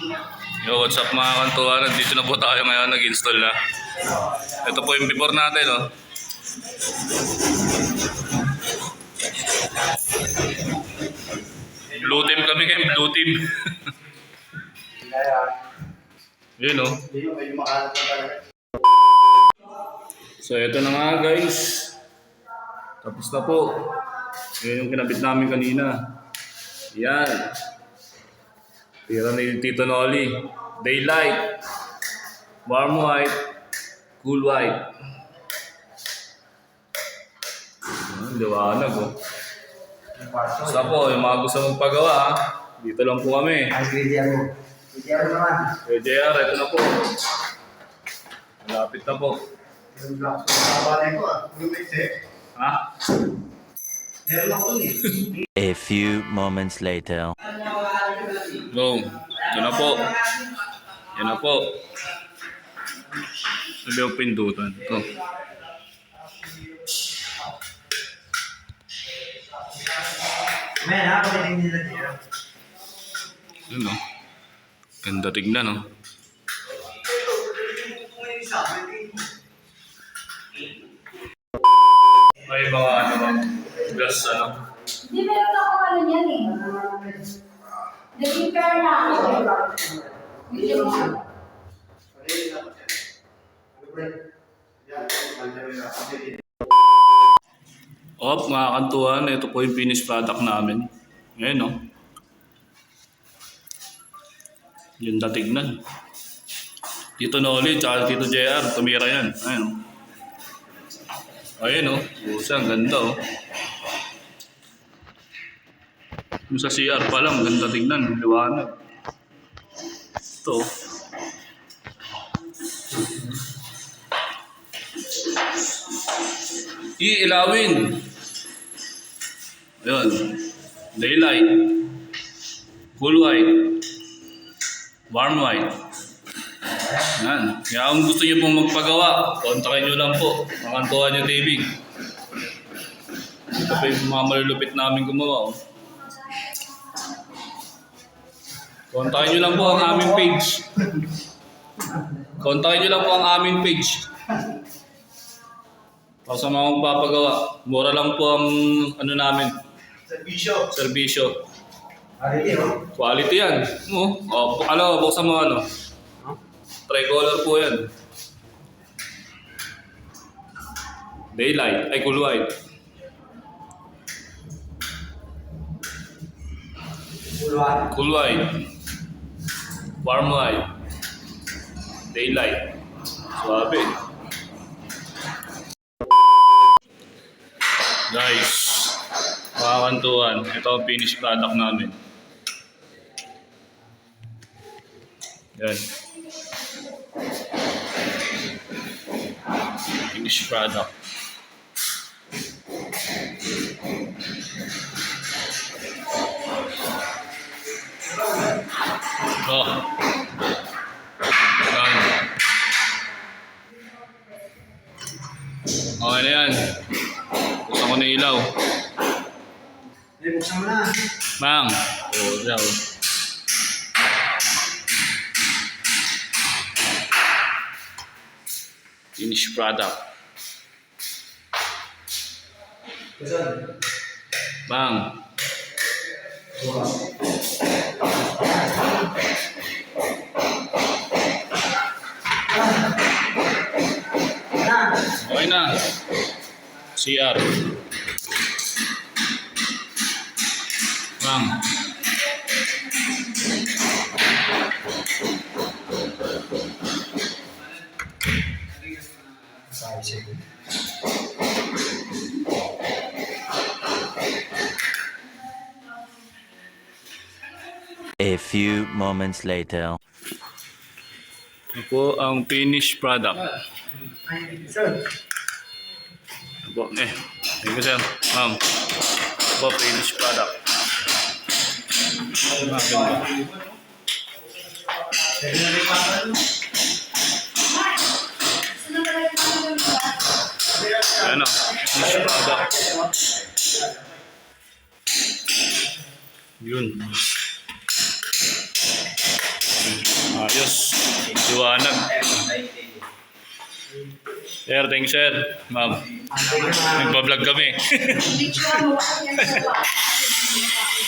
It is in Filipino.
Yo, what's up mga kantuan? Nandito na po tayo ngayon, nag-install na. Ito po yung before natin, oh. Blue team kami ngayon, blue team. Yun, oh. So, ito na nga guys. Tapos na po. Yun yung kinabit namin kanina. Yan. Tira ni Tito Noli. Daylight. Warm white. Cool white. Ang liwanag oh. Basta po, yung mga gusto magpagawa ha. Dito lang po kami. Ang video mo. Video naman. JR, ito na po. Malapit na po. Yung. Kabalay ko ah. Ha? Meron ako dun eh. A few moments later. Boom. Ito na po. Yan na po. Sabi yung pindutan. Dito. Yun o. Ganda tignan o. May mga ano ba? Gas ano. Di meron ako ano yan eh. Op, mga kantuhan, ito po yung finished product namin. Ngayon o. Yun na tignan. Tito Noli, tsaka Tito JR, tumira yan. Ayun o. Ayun o. Pusa, ang ganda o. Yung sa CR pa lang, ganda tignan, liwanag. Ito. Iilawin. Ayun. Daylight. Cool white. Warm white. Yan. Kaya kung gusto niyo pong magpagawa, kontakin niyo lang po. Makantuhan niyo TV. Ito pa yung mga malulupit namin gumawa. Oh. Kontakin niyo lang po ang aming page. Kontakin niyo lang po ang aming page. Para sa mga magpapagawa, mura lang po ang ano namin, Servisyo. serbisyo. Quality oh. Quality yan. Oh, oh ano, buksan mo ano. Tricolor po yan. Daylight, ay cool white. Puluhan. Cool white. Warm white. Daylight. Suabe. Guys, makakantuan. Ito ang finished product namin. Yan. Finished product. Oh. Okay na yan. Gusto ko na ilaw. Eh, buksan mo na. Mang. Oo, oh, daw. Finished product. Buksan. Bang. Na. Okay na. CR. Bang. Five seconds. A few moments later. Ito po ang finished product. Ay, sir. Po. Eh, thank you sir. Ma'am. Po, finished product. Ano? Sunod na rin ako yung mga- Ayan o. Finished product. Yun. Ayos. Liwanag. Sir, thank you, sir. Ma'am, nagbablog kami.